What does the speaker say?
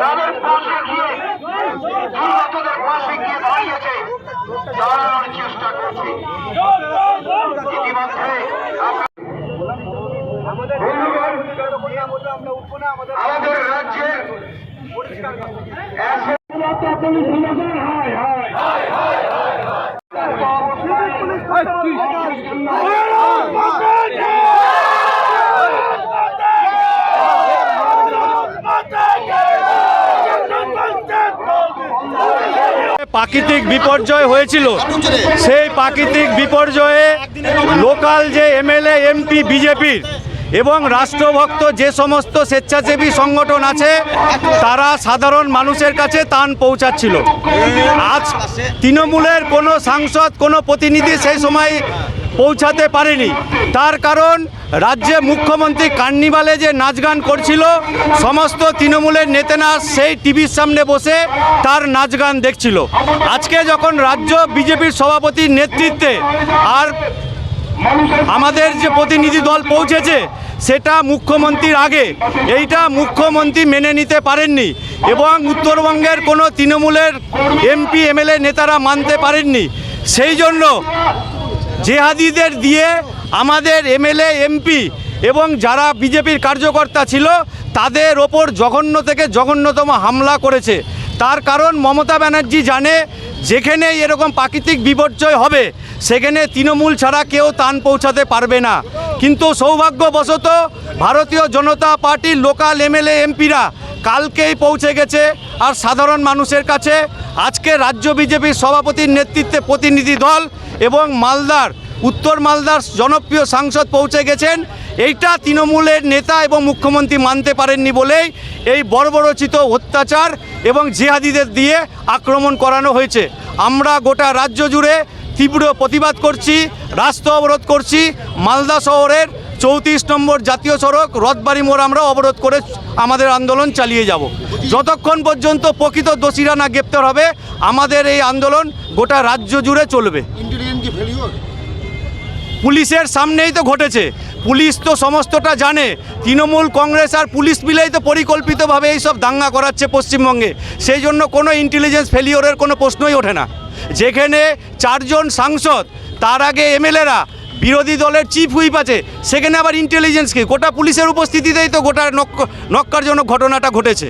তাদের পাশে গিয়ে দুর্গতদের পাশে গিয়ে দাঁড়িয়েছে দাঁড়ানোর চেষ্টা করছি ইতিমধ্যে আমাদের রাজ্যে হয় হয় হয় হয় প্রাকৃতিক বিপর্যয় হয়েছিল। সেই প্রাকৃতিক বিপর্যয়ে লোকাল যে এমএলএ, এমপি, বিজেপির এবং রাষ্ট্রভক্ত যে সমস্ত স্বেচ্ছাসেবী সংগঠন আছে, তারা সাধারণ মানুষের কাছে তান পৌঁছাচ্ছিল। আজ তৃণমূলের কোনো সাংসদ, কোনো প্রতিনিধি সেই সময় পৌঁছাতে পারেনি। তার কারণ রাজ্যে মুখ্যমন্ত্রী কার্নিভালে যে নাচ গান করছিল, সমস্ত তৃণমূলের নেতারা সেই টিভির সামনে বসে তার নাচ গান দেখছিল। আজকে যখন রাজ্য বিজেপির সভাপতির নেতৃত্বে আর আমাদের যে প্রতিনিধি দল পৌঁছেছে, সেটা মুখ্যমন্ত্রীর আগে। এইটা মুখ্যমন্ত্রী মেনে নিতে পারেননি এবং উত্তরবঙ্গের কোনো তৃণমূলের এমপি, এমএলএ নেতারা মানতে পারেননি। সেই জন্য জেহাদিদের দিয়ে আমাদের এমএলএ, এমপি এবং যারা বিজেপির কার্যকর্তা ছিল, তাদের ওপর জঘন্য থেকে জঘন্যতম হামলা করেছে। তার কারণ মমতা ব্যানার্জি জানে যেখানে এরকম প্রাকৃতিক বিপর্যয় হবে, সেখানে তৃণমূল ছাড়া কেউ তান পৌঁছাতে পারবে না। কিন্তু সৌভাগ্যবশত ভারতীয় জনতা পার্টির লোকাল এমএলএ, এমপিরা কালকেই পৌঁছে গেছে আর সাধারণ মানুষের কাছে আজকে রাজ্য বিজেপির সভাপতির নেতৃত্বে প্রতিনিধি দল এবং মালদার, উত্তর মালদার জনপ্রিয় সাংসদ পৌঁছে গেছেন। এইটা তৃণমূলের নেতা এবং মুখ্যমন্ত্রী মানতে পারেননি বলেই এই বর্বরচিত অত্যাচার এবং জিহাদিদের দিয়ে আক্রমণ করানো হয়েছে। আমরা গোটা রাজ্য জুড়ে তীব্র প্রতিবাদ করছি, রাস্তা অবরোধ করছি। মালদা শহরের চৌত্রিশ নম্বর জাতীয় সড়ক, রথবাড়ি মোড় আমরা অবরোধ করে আমাদের আন্দোলন চালিয়ে যাব। যতক্ষণ পর্যন্ত প্রকৃত দোষীরা না গ্রেপ্তার হবে, আমাদের এই আন্দোলন গোটা রাজ্য জুড়ে চলবে। পুলিশের সামনেই তো ঘটেছে। পুলিশ তো সমস্তটা জানে। তৃণমূল কংগ্রেস আর পুলিশ মিলেই তো পরিকল্পিতভাবে এইসব দাঙ্গা করাচ্ছে পশ্চিমবঙ্গে। সেই জন্য কোনো ইন্টেলিজেন্স ফেলিওরের কোনো প্রশ্নই ওঠে না। যেখানে চারজন সাংসদ, তার আগে এমএলএরা, বিরোধী দলের চিফ হুইপ আছে, সেখানে আবার ইন্টেলিজেন্স কি? গোটা পুলিশের উপস্থিতিতেই তো গোটা নক্ক নক্কারজনক ঘটনাটা ঘটেছে।